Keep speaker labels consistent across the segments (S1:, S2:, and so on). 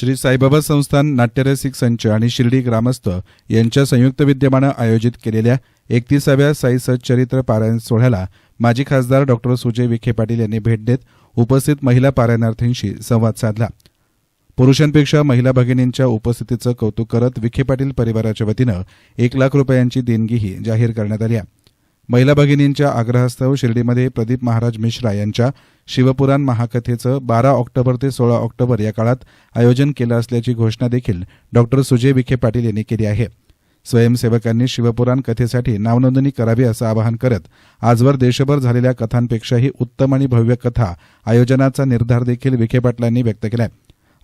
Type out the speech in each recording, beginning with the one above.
S1: श्री साईबाबा संस्थान नाट्यरसिक संच आणि शिर्डी ग्रामस्थ यांच्या संयुक्त विद्यमानं आयोजित केलेल्या एकतीसाव्या साई सच्चरित्र पारायण सोहळ्याला माजी खासदार डॉक्टर सुजय विखे पाटील यांनी भेट देत उपस्थित महिला पारायणार्थींशी संवाद साधला. पुरुषांपेक्षा महिला भगिनींच्या उपस्थितीचं कौतुक करत विखे पाटील परिवाराच्या वतीनं एक लाख रुपयांची देणगीही जाहीर करण्यात आली आहे. महिला भगिनींच्या आग्रहास्तव शिर्डीमध्ये प्रदीप महाराज मिश्रा यांच्या शिवपुराण महाकथेचं बारा ऑक्टोबर ते सोळा ऑक्टोबर या काळात आयोजन केलं असल्याची घोषणा देखील डॉक्टर सुजय विखे पाटील यांनी केली आहे. स्वयंसेवकांनी शिवपुराण कथेसाठी नावनोंदणी करावी असं आवाहन करत आजवर देशभर झालेल्या कथांपेक्षाही उत्तम आणि भव्य कथा आयोजनाचा निर्धार देखील विखे पाटलांनी व्यक्त केलाय.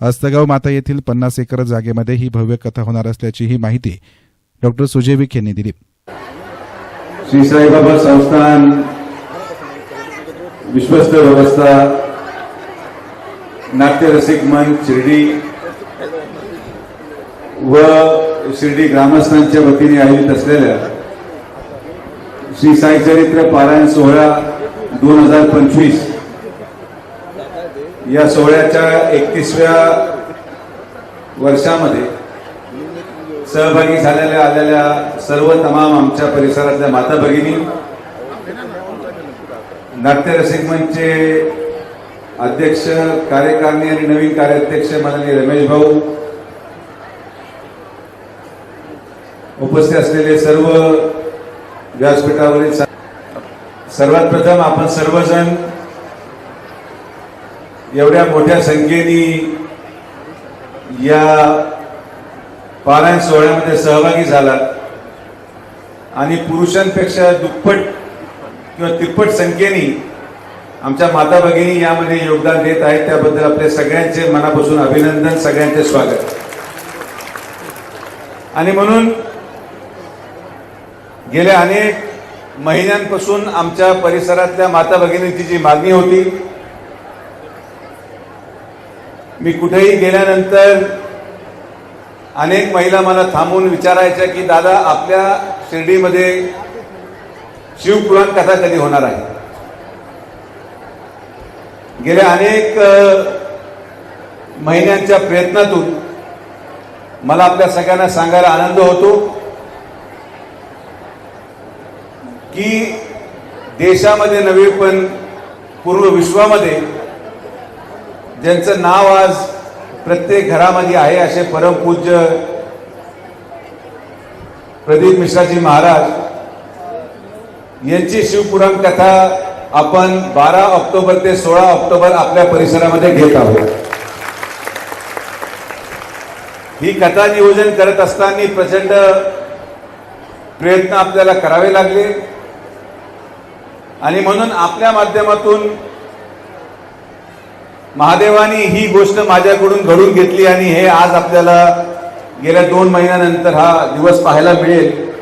S1: अस्तगाव माता येथील पन्नास एकर जागेमध्ये ही भव्य कथा होणार असल्याची ही माहिती डॉक्टर सुजय विखे यांनी दिली.
S2: श्री साईबाबा संस्थान विश्वस्त व्यवस्था नाट्यरसिक मंच शिर्डी व शिर्डी ग्रामस्थांच्या वतीने आयोजित असलेल्या श्री साई चरित्र पारायण सोहळा दोन हजार पंचवीस. या सोहळ्याच्या एकतीसव्या वर्षामध्ये सहभागी झालेल्या आलेल्या सर्व तमाम आमच्या परिसरातल्या माता भगिनी नाट्यरसिक मंचचे अध्यक्ष कार्यकारिणी आणि नवीन कार्याध्यक्ष माननीय रमेश भाऊ उपस्थित असलेले सर्व व्यासपीठावरील सर्वात प्रथम आपण सर्वजण एवढ्या मोठ्या संख्येने या पारायण सोहळ्यामध्ये सहभागी झालात. आणि पुरुषांपेक्षा दुप्पट किंवा तिप्पट संख्येने आमच्या माता भगिनी यामध्ये योगदान देत आहेत. त्याबद्दल आपल्या सगळ्यांचे मनापासून अभिनंदन सगळ्यांचे स्वागत. आणि म्हणून गेल्या अनेक महिन्यांपासून आमच्या परिसरातल्या माता भगिनींची जी मागणी होती मी कुठेही गेल्यानंतर अनेक महिला मला थांबून विचारायच्या की दादा आपल्या शिर्डीमध्ये शिवपुराण कथा कधी होणार आहे? गेल्या अनेक महिन्यांच्या प्रयत्नातून मला आपल्या सगळ्यांना सांगायला आनंद होतो की देशामध्ये नव्हे पण पूर्ण विश्वामध्ये ज्यांचं नाव आज प्रत्येक घरामध्ये आहे असे परमपूज्य प्रदीप मिश्राजी महाराज. यांची शिवपुराण कथा आपण बारा ऑक्टोबर ते सोळा ऑक्टोबर आपल्या परिसरामध्ये घेत आहोत. ही कथा नियोजन करत असताना प्रचंड प्रयत्न आपल्याला करावे लागले. आणि म्हणून आपल्या माध्यमातून महादेवानी ही गोष्ट माझ्याकडून घडून घेतली आणि हे आज आपल्याला गेल्या दोन महिन्यानंतर हा दिवस पाहायला मिळेल.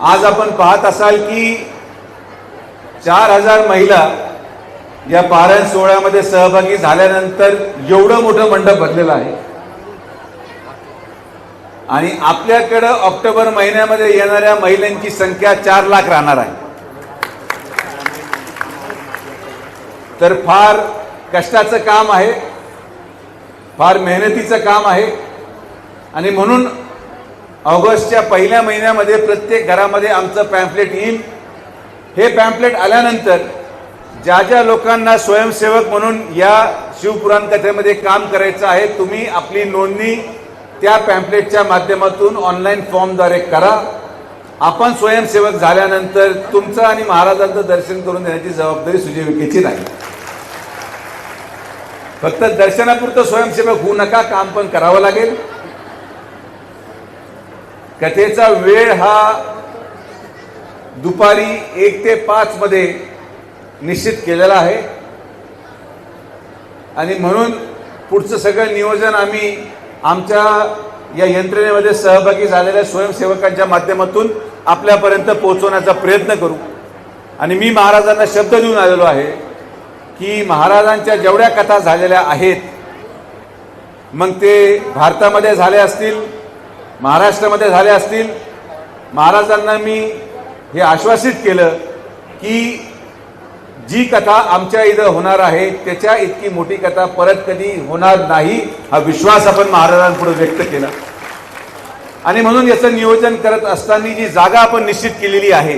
S2: आज आपण पाहत असाल की चार हजार महिला या पारायण सोहळ्यामध्ये सहभागी झाल्यानंतर एवढं मोठं मंडप भरलेलं आहे. आणि आपल्याकडं ऑक्टोबर महिन्यामध्ये येणाऱ्या महिलांची संख्या चार लाख राहणार आहे. तर फार कष्टाचं काम आहे फार मेहनतीचं काम आहे. आणि म्हणून ऑगस्टच्या पहिल्या महिन्यामध्ये प्रत्येक घरामध्ये आमचं पॅम्पलेट येईल. हे पॅम्पलेट आल्यानंतर ज्या ज्या लोकांना स्वयंसेवक म्हणून या शिवपुराण कथेमध्ये काम करायचं आहे तुम्ही आपली नोंदणी त्या पॅम्पलेटच्या माध्यमातून ऑनलाईन फॉर्मद्वारे करा. आपण स्वयंसेवक झाल्यानंतर तुमचं आणि महाराजांचं दर्शन करून देण्याची जबाबदारी सुजीविकेची नाही. फक्त दर्शनापुरतं स्वयंसेवक होऊ नका काम पण करावं लागेल. कथेचा वेळ हा दुपारी एक ते पाच मध्ये निश्चित केलेला आहे. आणि म्हणून पुढचं सगळं नियोजन आम्ही आमच्या या यंत्रणेमध्ये सहभागी झालेल्या स्वयंसेवकांच्या माध्यमातून आपल्यापर्यंत पोहोचवण्याचा प्रयत्न करू. आणि मी महाराजांना शब्द देऊन आलेलो आहे की महाराजांच्या जेवढ्या कथा झालेल्या आहेत मग ते भारतामध्ये झाले असतील महाराष्ट्रामध्ये झाले असतील महाराजांना मी हे आश्वासित केलं की जी कथा आमच्या इथं होणार आहे त्याच्या इतकी मोठी कथा परत कधी होणार नाही हा विश्वास आपण महाराजांपुढे व्यक्त केला. आणि म्हणून याचं नियोजन करत असताना जी जागा आपण निश्चित केलेली आहे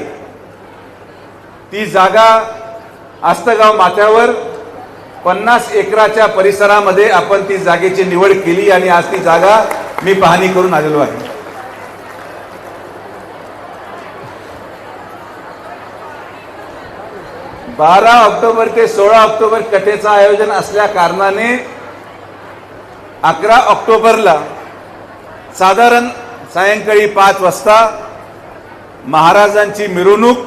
S2: ती जागा आस्तगाव माथ्यावर पन्नास एकराच्या परिसरामध्ये आपण ती जागेची निवड केली आणि आज ती जागा मी पाहणी करून आलेलो आहे. बारा ऑक्टोबर ते सोळा ऑक्टोबर कथेचं आयोजन असल्या कारणाने अकरा ऑक्टोबरला साधारण सायंकाळी पाच वाजता महाराजांची मिरवणूक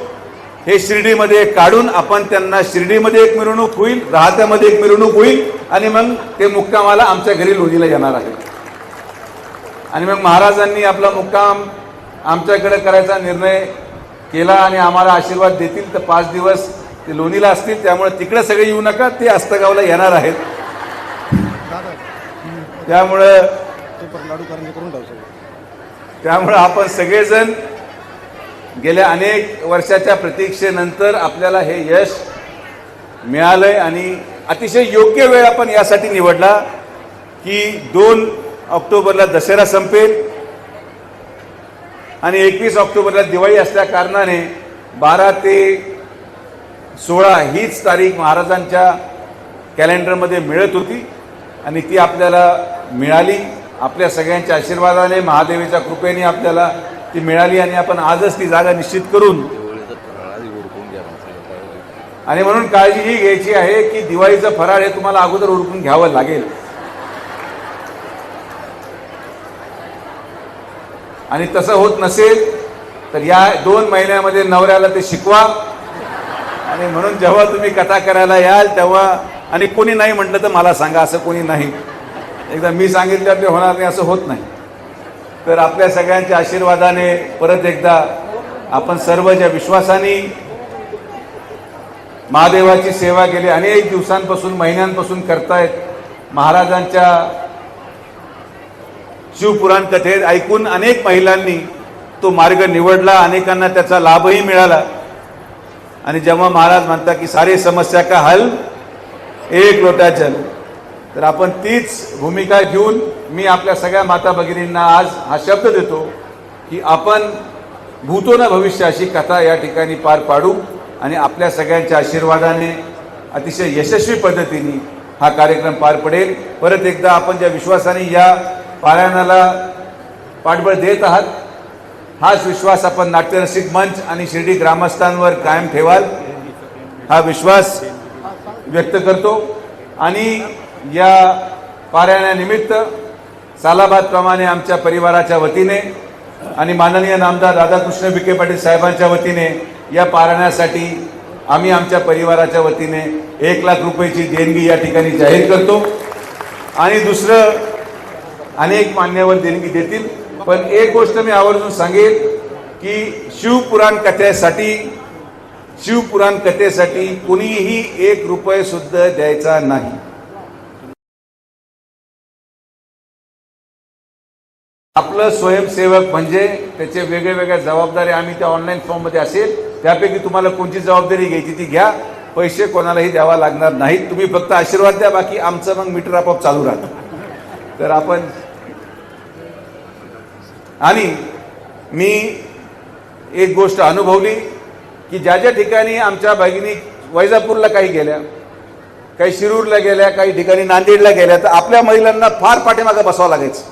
S2: हे शिर्डीमध्ये काढून आपण त्यांना शिर्डीमध्ये एक मिरवणूक होईल राहत्यामध्ये एक मिरवणूक होईल आणि मग ते मुक्कामाला आमच्या घरी लोणीला येणार आहे आणि मग महाराजांनी आपला मुक्काम आमच्याकडे करायचा निर्णय केला आणि आम्हाला आशीर्वाद देतील तर पाच दिवस ते लोणीला असतील त्यामुळे तिकडे सगळे येऊ नका ते अस्तगावला येणार आहेत. त्यामुळं त्यामुळं आपण सगळेजण गेल्या अनेक वर्षाच्या प्रतीक्षेनंतर आपल्याला हे यश मिळालंय आणि अतिशय योग्य वेळ आपण यासाठी निवडला की दोन ऑक्टोबरला दसरा संपेल आणि एकवीस ऑक्टोबरला दिवाळी असल्या कारणाने बारा ते सोळा हीच तारीख महाराजांच्या कॅलेंडरमध्ये मिळत होती आणि ती आपल्याला मिळाली. आपल्या सगळ्यांच्या आशीर्वादाने महादेवीच्या कृपेने आपल्याला ती मिळाली आणि आपण आजच ती जागा निश्चित करून आणि म्हणून काळजी ही घ्यायची आहे की दिवाळीचं फराळ हे तुम्हाला अगोदर उरकून घ्यावं लागेल. आणि तसं होत नसेल तर या दोन महिन्यामध्ये नवऱ्याला ते शिकवा. आणि म्हणून जेव्हा तुम्ही कथा करायला याल तेव्हा आणि कोणी नाही म्हटलं तर मला सांगा असं कोणी नाही. एकदा मी सांगितलं ते होणार नाही असं होत नाही. तर आपल्या सगळ्यांच्या आशीर्वादाने परत एकदा आपण सर्व ज्या विश्वासाने महादेवाची सेवा गेली अनेक दिवसांपासून महिन्यांपासून करतायत. महाराजांच्या शिवपुराण कथेत ऐकून अनेक महिलांनी तो मार्ग निवडला. अनेकांना त्याचा लाभही मिळाला. आणि जेव्हा महाराज म्हणतात की सारी समस्या का हल? एक लोटा जल. तर आपण तीच भूमिका घेऊन मी आपल्या सगळ्या माता भगिनींना आज हा शब्द देतो की आपण भूतो ना भविष्य अशी कथा या ठिकाणी पार पाडू आणि आपल्या सगळ्यांच्या आशीर्वादाने अतिशय यशस्वी पद्धतीने हा कार्यक्रम पार पडेल. परत एकदा आपण ज्या विश्वासाने या पारायणाला पाठबळ देत आहात हाच विश्वास आपण नाट्यरसिक मंच आणि शिर्डी ग्रामस्थांवर कायम ठेवाल. हा विश्वास व्यक्त करतो. आणि या पारायणानिमित्त सालाबादप्रमाणे आमच्या परिवाराच्या वतीने आणि माननीय नामदार राधाकृष्ण विखे पाटील साहेबांच्या वतीने या पारण्यासाठी आम्ही आमच्या परिवाराच्या वतीने एक लाख रुपयाची देणगी या ठिकाणी जाहीर करतो. आणि दुसरं अनेक मान्यवर देणगी देतील. पण एक गोष्ट मी आवर्जून सांगेन की शिवपुराण कथेसाठी शिवपुराण कथेसाठी कुणीही एक रुपये सुद्धा द्यायचा नाही. आपलं स्वयंसेवक म्हणजे त्याचे वेगळ्या वेगळ्या जबाबदारी आम्ही त्या ऑनलाईन फॉर्ममध्ये असेल त्यापैकी तुम्हाला कोणती जबाबदारी घ्यायची ती घ्या. पैसे कोणालाही द्यावा लागणार नाहीत. तुम्ही फक्त आशीर्वाद द्या बाकी आमचं मग मीटर आपोआप चालू राहतं. तर आपण आणि मी एक गोष्ट अनुभवली की ज्या ज्या ठिकाणी आमच्या भगिनी वैजापूरला काही गेल्या काही शिरूरला गेल्या काही ठिकाणी नांदेडला गेल्या तर आपल्या महिलांना फार पाठीमागं बसावं लागायचं.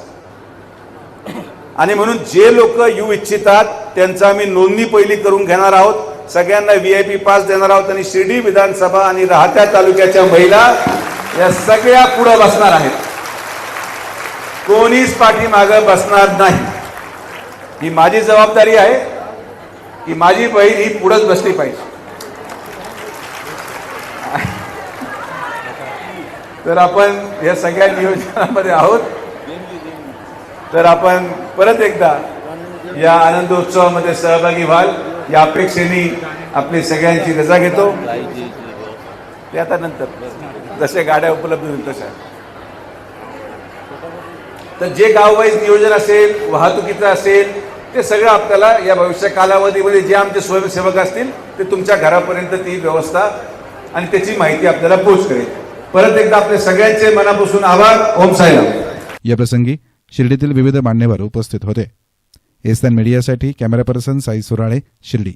S2: आणि म्हणून जे लोक येऊ इच्छितात त्यांचा आम्ही नोंदणी पहिली करून घेणार आहोत. सगळ्यांना व्ही आय पी पास देणार आहोत आणि शिर्डी विधानसभा आणि राहत्या तालुक्याच्या महिला या सगळ्या पुढे बसणार आहेत. कोणीच पाठीमागं बसणार नाही. ही माझी जबाबदारी आहे. की माझी बहीण ही पुढंच बसली पाहिजे. तर आपण या सगळ्या नियोजनामध्ये आहोत. तर आपण परत एकदा या आनंदोत्सवामध्ये सहभागी व्हाल. या अपेक्षेने आपली सगळ्यांची रजा घेतो. ते आता नंतर. जसे गाड्या उपलब्ध होईल तशा. तर जे गाववाईज नियोजन असेल वाहतुकीचं असेल ते सगळं आपल्याला या भविष्य कालावधीमध्ये जे आमचे स्वयंसेवक असतील ते तुमच्या घरापर्यंत ती व्यवस्था आणि त्याची माहिती आपल्याला पोच करेल. परत एकदा आपले सगळ्यांचे मनापासून आभार. ओम साईराम.
S1: या प्रसंगी शिर्डीतील विविध मान्यवर उपस्थित होते. एस मीडियासाठी कॅमेरा पर्सन साई सुराळे शिर्डी.